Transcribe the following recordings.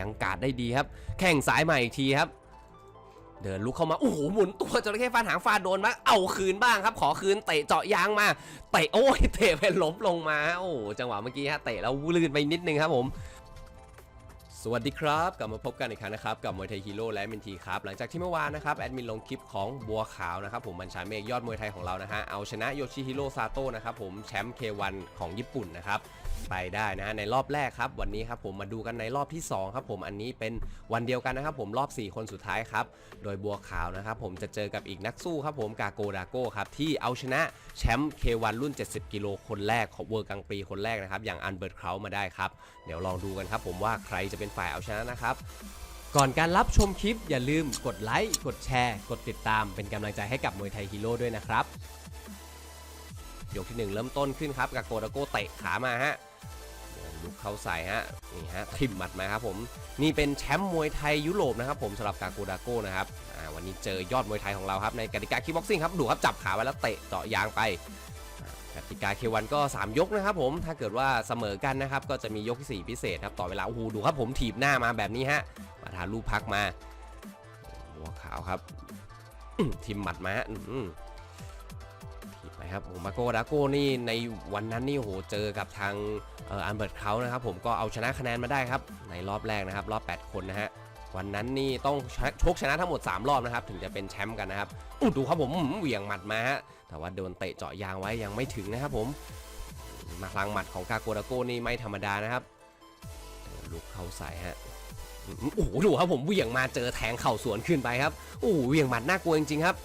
ยังกาดได้ดีครับ แข่งสายใหม่อีกทีครับ เดินลุกเข้ามา โอ้โห หมุนตัวจระเข้ฟาดหางฟาดโดนมาเอาคืนบ้างครับ ขอคืนเตะเจาะยางมา เตะโอ้ยเตะไปล้มลงมา โอ้โหจังหวะเมื่อกี้ฮะเตะแล้วลื่นไปนิดนึงครับผม วัสดีครับ กลับมาพบกันอีกครั้งนะครับ กับมวยไทยฮีโร่และมินทีครับ หลังจากที่เมื่อวานนะครับ แอดมินลงคลิปของบัวขาวนะครับ ผมบัญชาเมฆยอดมวยไทยของเรานะฮะ เอาชนะโยชิฮิโร่ซาโต้นะครับ ผมแชมป์ K1 ของญี่ปุ่นนะครับ ไปได้นะฮะในรอบแรกครับ วันนี้ครับผมมาดูกันในรอบที่ 2 ครับผมอันนี้เป็นวันเดียวกันนะครับ ผมรอบ 4 คนสุดท้ายครับ โดยบัวขาวนะครับผมจะเจอกับอีกนักสู้ครับผมกาโกดาโก้ครับที่เอาชนะแชมป์ K1 รุ่น 70 กิโลคนแรกของเวอร์กังปีคนแรกนะครับอย่างอันเบิร์ตเครามาได้ครับเดี๋ยวลองดูกันครับผมว่าใครจะเป็นฝ่ายเอาชนะนะครับ ก่อนการรับชมคลิปอย่าลืมกดไลค์กดแชร์ กดติดตามเป็นกำลังใจให้กับมวยไทยฮีโร่ด้วยนะครับยกที่หนึ่งเริ่มต้นขึ้นครับกาโกดาโกเตะขามาฮะลุกเข้าใส่ฮะนี่ฮะทิมหมัดมาครับผมนี่เป็นแชมป์มวยไทยยุโรปนะครับผมสำหรับกาโกดาโกนะครับวันนี้เจอยอดมวยไทยของเราครับในกติกาคิกบ็อกซิ่งครับดูครับจับขาไว้แล้วเตะเจาะยางไป กติกาเควันก็ 3 ยกนะครับผมถ้าเกิดว่าเสมอกันนะครับก็จะมียกที่4พิเศษครับต่อเวลาโอ้โหดูครับผมถีบหน้ามาแบบนี้ฮะมาทานลูกพักมาหัวขาวครับทิมหมัดมาฮะถีบไปครับโอ้มาโกดาโก้นี่ในวันนั้นนี่โหเจอกับทางอันเบิร์ตเขานะครับผมก็เอาชนะคะแนนมาได้ครับในรอบแรกนะครับ รอบ 8 คนนะฮะ วันนั้นนี่ต้องชกชนะทั้งหมด 3 รอบนะครับ ถึงจะเป็นแชมป์กันนะครับอู้ดูครับผมอื้อหือเหวี่ยงหมัดมาฮะแต่ว่าโดนเตะเจาะยางไว้ยังไม่ถึงนะครับผมมาพลังหมัดของกาโกดาโกนี่ไม่ธรรมดานะครับลุกเข้าใส่ฮะโอ้โหดูครับผมเหวี่ยงมาเจอแทงเข่าสวนขึ้นไปครับโอ้เหวี่ยงหมัดน่ากลัวจริงๆครับ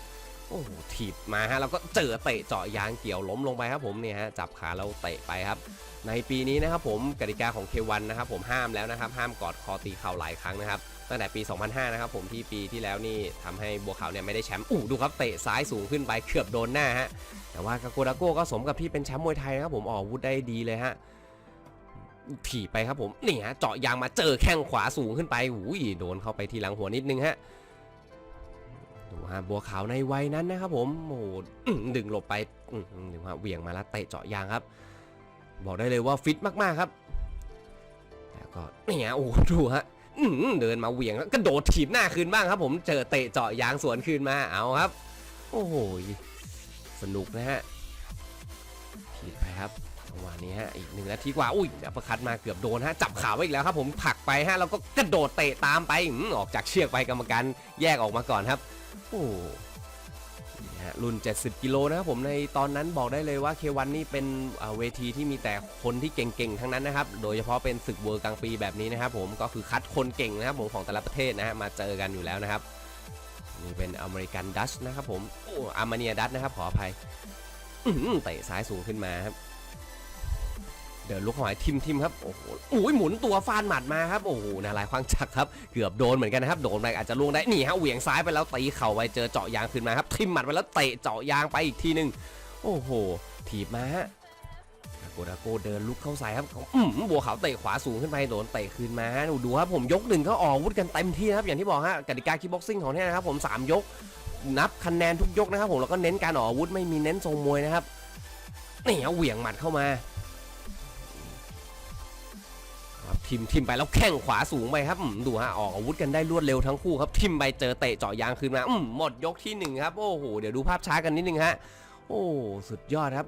โอ้ถีบมาฮะแล้วก็เจอเตะเจาะยางเกี่ยวล้มลงไปครับผมเนี่ยฮะจับขาแล้วเตะไปครับ ในปีนี้นะครับผมกติกาของ K1 นะครับผมห้ามแล้วนะครับ ห้ามกอดคอตีเข่าหลายครั้งนะครับ ตั้งแต่ปี 2005 นะครับผมที่ปีที่แล้วนี่ทำให้บัวขาวเนี่ยไม่ได้แชมป์อู้ดูครับเตะซ้ายสูงขึ้นไปเกือบโดนหน้าฮะแต่ว่ากาโกดาโก้ก็สมกับที่เป็นแชมป์มวยไทยนะครับผมออกอวุธได้ดีเลยฮะถีบไปครับผมนี่ฮะเจาะยางมาเจอแข้งขวาสูงขึ้นไปอุ้ยโดนเข้าไปที่หลังหัวนิดนึงฮะดูฮะบัวขาวในวัยนั้นนะครับผมโอ้โหอื้อดึงหลบไปอื้อดึงฮะเหวี่ยงมาแล้วเตะเจาะยางครับ บอกได้เลยว่าฟิตมากๆครับแล้วก็เนี่ยโอ้ดูฮะ อืเดินมาเหวี่ยงแล้วกระโดดถีบหน้าคืนบ้างครับ ผมเจอเตะเจาะยางสวนคืนมาเอาครับ โอ้โหสนุกนะฮะถีบไปครับจังหวะนี้ฮะอีกหนึ่งนาทีกว่าอุ้ยอัปเประคัดมาเกือบโดนฮะจับขาไว้อีกแล้วครับ ผมผลักไปฮะแล้วก็กระโดดเตะตามไปอื้ออกจากเชือกไปกรรมการแยกออกมาก่อนครับ โอ้ ฮะรุ่น 70 กิโลนะครับผมในตอนนั้นบอกได้เลยว่า K1 นี่เป็นเวทีที่มีแต่คนที่เก่งๆ ทั้งนั้นนะครับ โดยเฉพาะเป็นศึกเวิร์กลางปีแบบนี้นะครับผมก็คือคัดคนเก่งนะครับผมของแต่ละประเทศนะฮะมาเจอกันอยู่แล้วนะครับ นี่เป็นอเมริกันดัชนะครับผมโอ้อาร์มาเนียดัชนะครับขออภัยเตะซ้ายสูงขึ้นมาครับ เดินลุกเข้ามาทิมทิมครับโอ้โหอุ้ยหมุนตัวฟาดหมัดมาครับโอ้โหนาลายควางจักครับเกือบโดนเหมือนกันนะครับโดนไปอาจจะล่วงได้นี่ฮะเหวี่ยงซ้ายไปแล้วตีเข่าไปเจอเจาะยางขึ้นมาครับทิมหมัดไปแล้วเตะเจาะยางไปอีกทีหนึ่งโอ้โหถีบมาฮะโกดาโกเดินลุกเข้าใส่ครับอืมบัวขาวเตะขวาสูงขึ้นไปโดนเตะคืนมาดูดูครับผมยกหนึ่งก็ออกอาวุธกันเต็มที่นะครับอย่างที่บอกฮะกติกาคิกบ็อกซิ่งของเนี่ยนะครับผมสามยก นับคะแนนทุกยกนะครับผมแล้วก็เน้นการออกอาวุธไม่มีเน้นทรงมวยนะครับนี่ฮะเหวี่ยงหมัดเข้ามา ทิมทิมไปแล้วแข้งขวาสูงไปครับดูฮะออกอาวุธกันได้รวดเร็วทั้งคู่ครับทิมไปเจอเตะเจาะยางคืนมาอืมหมดยกที่หนึ่งครับ โอ้โหเดี๋ยวดูภาพช้ากันนิดนึงฮะโอ้สุดยอดครับ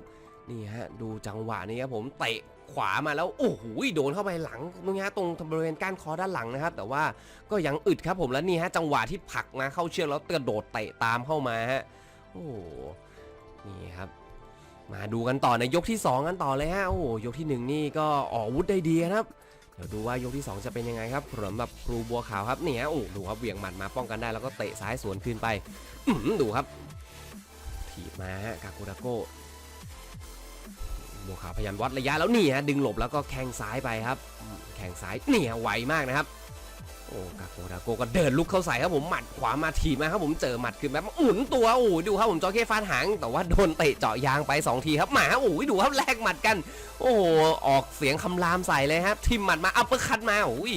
นี่ฮะดูจังหวะนี้ครับผมเตะขวามาแล้วโอ้โหโดนเข้าไปหลังตรงนี้ตรงบริเวณก้านคอด้านหลังนะครับ แต่ว่าก็ยังอึดครับผมแล้วนี่ฮะจังหวะที่ผลักมาเข้าเชือกแล้วกระโดดเตะตามเข้ามาฮะโอ้นี่ครับ มาดูกันต่อในยกที่สองกันต่อเลยฮะโอ้ยกที่หนึ่งนี่ก็ออกอาวุธได้ดีครับ เดี๋ยวดูว่ายกที่ 2 จะเป็นยังไงครับสำหรับครูบัวขาวครับเนี่ยโอ้ดูครับเหวี่ยงหมัดมาป้องกันได้แล้วก็เตะซ้ายสวนคืนไปดูครับถีบมาฮะกาโกดาโก้บัวขาวพยายามวัดระยะแล้วนี่ฮะดึงหลบแล้วก็แข้งซ้ายไปครับ แข้งซ้ายเนี่ยไวมากนะครับ โอ้กาโกดาโกก็เดินลุกเข้าใส่ครับผมหมัดขวามาถีบมาครับผมเจอหมัดขึ้นแบบหมุนตัวโอ้ดูครับผมจอเข้ฟาดหาง แต่ว่าโดนเตะเจาะยางไปสองทีครับหมาโอ้ยดูครับแลกหมัดกัน โอ้โหออกเสียงคำรามใส่เลยครับทิมหมัดมาอัปเปอร์คัตมาโอ้ย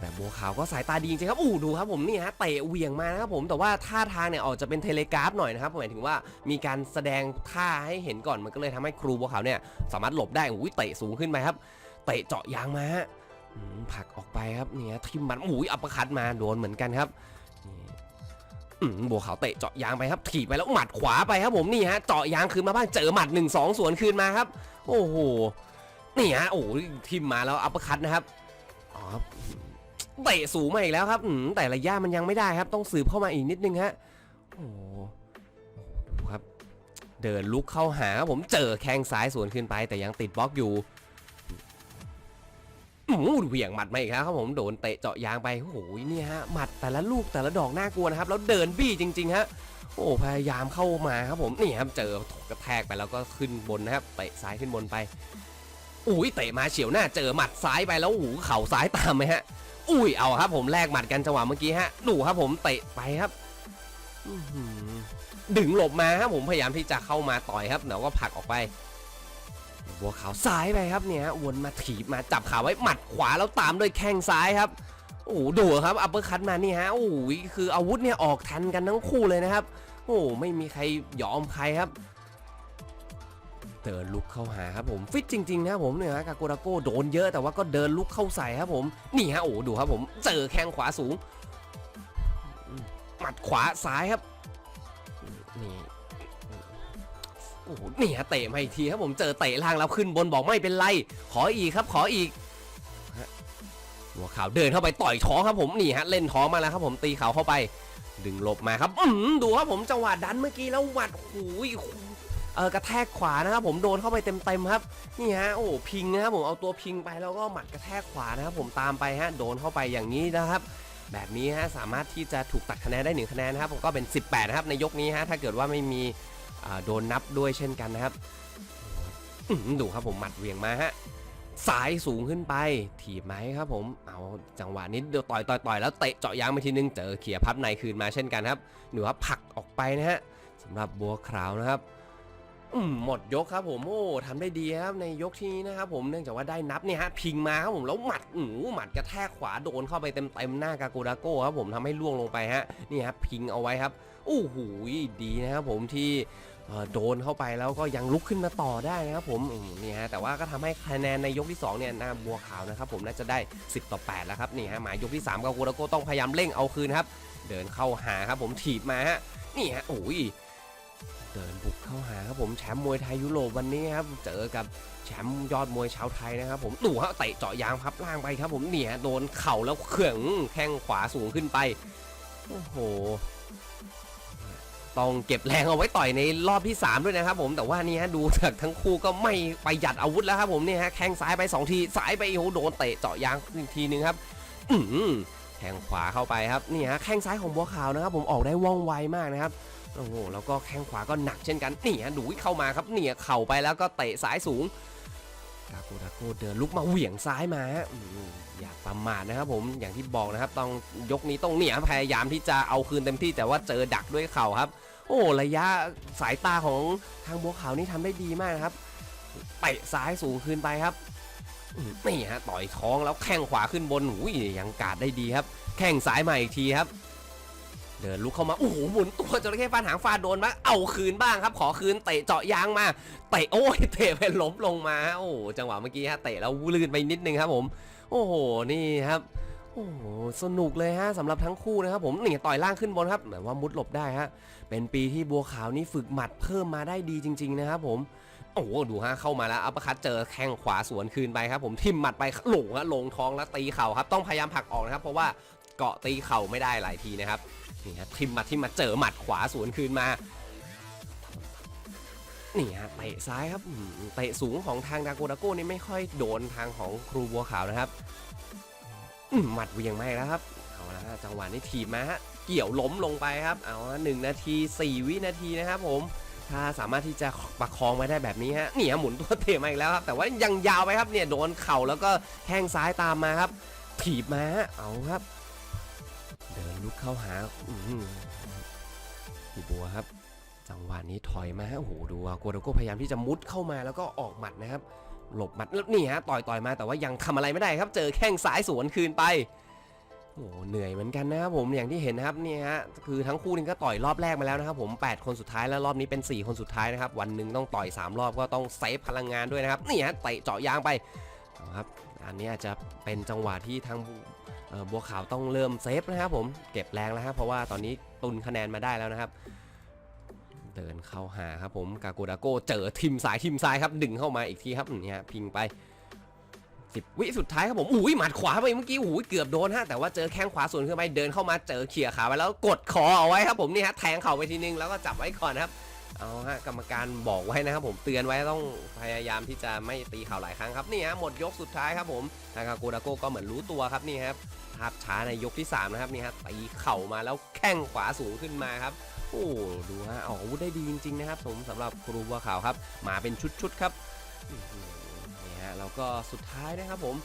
แต่บัวขาวก็สายตาดีจริงครับอู้ดูครับผมนี่ฮะเตะเวียงมานะครับผมแต่ว่าท่าทางเนี่ยออกจะเป็นเทเลกราฟหน่อยนะครับหมายถึงว่ามีการแสดงท่าให้เห็นก่อนมันก็เลยทำให้ครูบัวขาวเนี่ยสามารถหลบได้อุ้ยเตะสูงขึ้นไปครับเตะเจาะยางมาฮะ ผลักออกไปครับเนี่ยทิมมันอุ้ยอัปร์คัตมาโดนเหมือนกันครับบัวขาวเตะเจาะยางไปครับถีบไปแล้วหมัดขวาไปครับผมนี่ฮะเจาะยางคืนมาบ้างเจอหมัด1 2สวนคืนมาครับ โอ้โหนี่ฮะโอ้ทิมมาแล้วอัปร์คัตนะครับอ๋อเตะสูงมาอีกแล้วครับแต่ระยะมันยังไม่ได้ครับ ต้องสืบเข้ามาอีกนิดนึงฮะโอ้ดูครับ เดินลุกเข้าหาผมเจอแข้งซ้ายสวนขึ้นไป แต่ยังติดบล็อกอยู่ อืมเหวี่ยงหมัดมาอีกครับผมโดนเตะเจาะยางไปโอ้โหเนี่ยฮะหมัดแต่ละลูกแต่ละดอกน่ากลัวนะครับแล้วเดินบี้จริงๆฮะโอ้พยายามเข้ามาครับผมนี่ครับเจอกระแทกไปแล้วก็ขึ้นบนนะครับเตะซ้ายขึ้นบนไปอุ้ยเตะมาเฉียวหน้าเจอหมัดซ้ายไปแล้วโอ้โหเข่าซ้ายตามไหมฮะ อุ้ยเอาครับผมแลกหมัดกันจังหวะเมื่อกี้ฮะดูครับผมเตะไปครับดึงหลบมาครับผมพยายามที่จะเข้ามาต่อยครับเดี๋ยวก็ผลักออกไป บัวขาวซ้ายไปครับเนี่ยวนมาถีบมาจับขาไว้หมัดขวาแล้วตามด้วยแข้งซ้ายครับโอ้โหดูครับอัปเปอร์คัตมานี่ฮะโอ้โหคืออาวุธเนี่ยออกทันกันทั้งคู่เลยนะครับ โอ้ไม่มีใครยอมใครครับเดินลุกเข้าหาครับผมฟิตจริงๆนะผมเนี่ยฮะกาโกราโกโดนเยอะแต่ว่าก็เดินลุกเข้าใส่ครับผมนี่ฮะโอ้ดูครับผมเจอแข้งขวาสูงหมัดขวาซ้ายครับนี่ โอ้โหนี่ฮะเตะมาอีกทีครับผมเจอเตะล่างแล้วขึ้นบนบอกไม่เป็นไร ขออีกครับ ขออีกหัวขาวเดินเข้าไปต่อยท้องครับผมนี่ฮะเล่นท้องมาแล้วครับผมตีเขาเข้าไป ดึงหลบมาครับอืมดูครับผมจังหวะดันเมื่อกี้แล้วหวัดหูยเออกระแทกขวานะครับผมโดนเข้าไปเต็มๆครับนี่ฮะโอ้พิงนะครับผมเอาตัวพิงไปแล้วก็หมัดกระแทกขวานะครับผมตามไปฮะโดนเข้าไปอย่างนี้นะครับ แบบนี้ฮะสามารถที่จะถูกตัดคะแนนได้1คะแนนนะครับผมก็เป็น 18นะครับในยกนี้ฮะถ้าเกิดว่าไม่มี โดนนับด้วยเช่นกันนะครับดูครับผมหมัดเวียงมาฮะสายสูงขึ้นไป ถีบไหมครับผม เอาจังหวะนี้เดี๋ยวต่อยต่อยต่อยแล้วเตะเจาะยางไปทีนึงเจอเขี่ยพับในคืนมาเช่นกันครับหนือว่าผักออกไปนะฮะสำหรับบัวขาวนะครับ อืมหมดยกครับผมโอ้ทำได้ดีครับในยกที่นี้นะครับผมเนื่องจากว่าได้นับเนี่ยฮะพิงมาครับผมแล้วหมัดอือหมัดกระแทกขวาโดนเข้าไปเต็มเต็มหน้ากาโกดาโก้ครับผมทำให้ล่วงลงไปฮะนี่ครับพิงเอาไว้ครับโอ้โหดีนะครับผมที่โดนเข้าไปแล้วก็ยังลุกขึ้นมาต่อได้นะครับผมนี่ฮะแต่ว่าก็ทำให้คะแนนในยกที่สองเนี่ยหน้าบัวขาวนะครับผมน่าจะได้ 10 ต่อ 8 แล้วครับนี่ฮะหมายยกที่3กาโกดาโก้ต้องพยายามเร่งเอาคืนครับเดินเข้าหาครับผมถีบมาฮะนี่ฮะโอ้ย เดินบุกเข้าหาครับผมแชมป์มวยไทยยุโรปวันนี้ครับเจอกับแชมป์ยอดมวยชาวไทยนะครับผมดูฮะเตะเจาะยางพับล่างไปครับผมเนี่ยโดนเข่าแล้วเขื่องแข้งขวาสูงขึ้นไปโอ้โหต้องเก็บแรงเอาไว้ต่อยในรอบที่ 3 ด้วยนะครับผมแต่ว่านี่ฮะดูจากทั้งคู่ก็ไม่ประหยัดอาวุธแล้วครับผมเนี่ยฮะแข้งซ้ายไป 2 ทีซ้ายไปโอ้โหโดนเตะเจาะยางอีกทีนึงครับ อืแข้งขวาเข้าไปครับนี่ฮะแข้งซ้ายของบัวขาวนะครับผมออกได้ว่องไวมากนะครับ โอ้โหแล้วก็แข้งขวาก็หนักเช่นกันนี่ฮะดูเข้ามาครับเนี่ยเข่าไปแล้วก็เตะซ้ายสูงกาโกดาโกเดินลุกมาเหวี่ยงซ้ายมาอย่าประมาทนะครับผมอย่างที่บอกนะครับต้องยกนี้ต้องเนี่ยพยายามที่จะเอาคืนเต็มที่แต่ว่าเจอดักด้วยเข่าครับ โอ้ระยะสายตาของทางบัวขาวนี่ทำได้ดีมากนะครับเตะซ้ายสูงขึ้นไปครับนี่ฮะต่อยท้องแล้วแข้งขวาขึ้นบนหูยยังกาดได้ดีครับ แข้งซ้ายมาอีกทีครับ เดินลุกเข้ามา โอ้โหหมุนตัวจระเข้ฟาดหางฟาดโดนบ้าเอาคืนบ้างครับ ขอคืนเตะเจาะยางมา เตะโอ้ยเตะไปล้มลงมา โอ้จังหวะเมื่อกี้ฮะเตะแล้วลื่นไปนิดนึงครับผม โอ้โห นี่ครับ โอ้โห สนุกเลยฮะสำหรับทั้งคู่นะครับผม นี่ต่อยล่างขึ้นบนครับแต่ว่ามุดหลบได้ฮะ เป็นปีที่บัวขาวนี่ฝึกหมัดเพิ่มมาได้ดีจริง ๆ นะครับผมโอ้โหดูฮะเข้ามาแล้วอัปคัตเจอแข้งขวาสวนคืนไปครับผมทิ่มหมัดไปหลงฮะลงท้องแล้วตีเข่าครับต้องพยายามผลักออกนะครับ เพราะว่าเกาะตีเข่าไม่ได้หลายทีนะครับ นี่ฮะทิมมาทิมมาเจอหมัดขวาสวนคืนมา นี่ฮะเตะซ้ายครับเตะสูงของทางดาโกดาโก้นี่ไม่ค่อยโดนทางของครูบัวขาวนะครับหมัดเวียงไม่แล้วครับเอาละฮะจังหวะนี้ถีบมาฮะเกี่ยวล้มลงไปครับ เอาละหนึ่งนาทีสี่วินาทีนะครับผมถ้าสามารถที่จะประคองไว้ได้แบบนี้ฮะเนี่ยหมุนตัวเตะมาอีกแล้วครับแต่ว่ายังยาวไปครับเนี่ยโดนเข่าแล้วก็แข้งซ้ายตามมาครับถีบมาเอาครับ ลุกเข้าหาอืหีบัวครับ จังหวะนี้ถอยมาโอ้โหดูว่าโกโดโก้พยายามที่จะมุดเข้ามาแล้วก็ออกหมัดนะครับ หลบหมัดแล้วนี่ฮะต่อยต่อยมาแต่ว่ายังทำอะไรไม่ได้ครับ เจอแข้งซ้ายสวนคืนไปโอ้โหเหนื่อยเหมือนกันนะครับผมอย่างที่เห็นนะครับนี่ฮะคือทั้งคู่นี่ก็ต่อยรอบแรกมาแล้วนะครับ ผม 8 คนสุดท้ายแล้วรอบนี้เป็น 4 คนสุดท้ายนะครับ วันหนึ่งต้องต่อย 3 รอบก็ต้องเซฟพลังงานด้วยนะครับนี่ฮะเตะเจาะยางไปครับอันนี้อาจจะเป็นจังหวะที่ทาง บัวขาวต้องเริ่มเซฟนะครับผมเก็บแรงแล้วครับเพราะว่าตอนนี้ตุนคะแนนมาได้แล้วนะครับ เดินเข้าหาครับผมกาโกดาโกเจอทิมสายทิมซ้ายครับดึงเข้ามาอีกทีครับนี่ฮะพิงไปสิบวิสุดท้ายครับผมอุ้ยหมัดขวาไปเมื่อกี้อุ้ยเกือบโดนฮะแต่ว่าเจอแข้งขวาสวนขึ้นไปเดินเข้ามาเจอเขี่ยขาไปแล้วกดคอเอาไว้ครับผมนี่ฮะแทงเข่าไปทีนึงแล้วก็จับไว้ก่อนครับ เอาฮะกรรมการบอกไว้นะครับผมเตือนไว้ต้องพยายามที่จะไม่ตีเข่าหลายครั้งครับนี่ฮะหมดยกสุดท้ายครับผมทางกาโกดาโกก็เหมือนรู้ตัวครับนี่ครับภาพช้าในยกที่ 3 นะครับนี่ฮะตีเข่ามาแล้วแข้งขวาสูงขึ้นมาครับ โอ้ดูฮะออกอาวุธได้ดีจริงๆนะครับผมสำหรับครูบัวขาวครับ มาเป็นชุดๆครับนี่ฮะแล้วก็สุดท้ายนะครับผม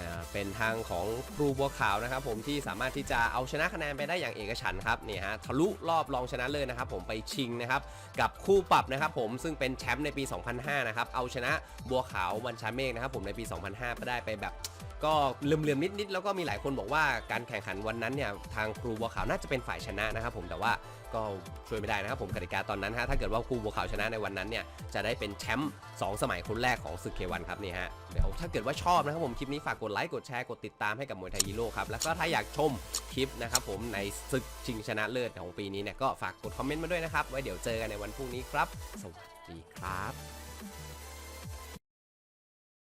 นะเป็นทางของครูบัวขาวนะครับผมที่สามารถที่จะเอาชนะคะแนนไปได้อย่างเอกฉันท์ครับนี่ฮะทะลุรอบรองชนะเลิศนะครับผมไปชิงนะครับกับคู่ปรับนะครับผมซึ่งเป็นแชมป์ในปี 2005 นะครับเอาชนะบัวขาววันชาเมฆนะครับผมในปี 2005ก็ได้ไปแบบก็เลื่อมๆนิดๆแล้วก็มีหลายคนบอกว่าการแข่งขันวันนั้นเนี่ยทางครูบัวขาวน่าจะเป็นฝ่ายชนะนะครับผมแต่ว่า ก็ช่วยไม่ได้นะครับผมกติกาตอนนั้นฮะถ้าเกิดว่าครูบัวขาวชนะในวันนั้นเนี่ยจะได้เป็นแชมป์2สมัยคนแรกของศึกเควันครับนี่ฮะเดี๋ยวถ้าเกิดว่าชอบนะครับผมคลิปนี้ฝากกดไลค์กดแชร์กดติดตามให้กับมวยไทยฮีโร่ครับแล้วก็ถ้าอยากชมคลิปนะครับผมในศึกชิงชนะเลิศของปีนี้เนี่ยก็ฝากกดคอมเมนต์มาด้วยนะครับไว้เดี๋ยวเจอกันในวันพรุ่งนี้ครับสวัสดีครับ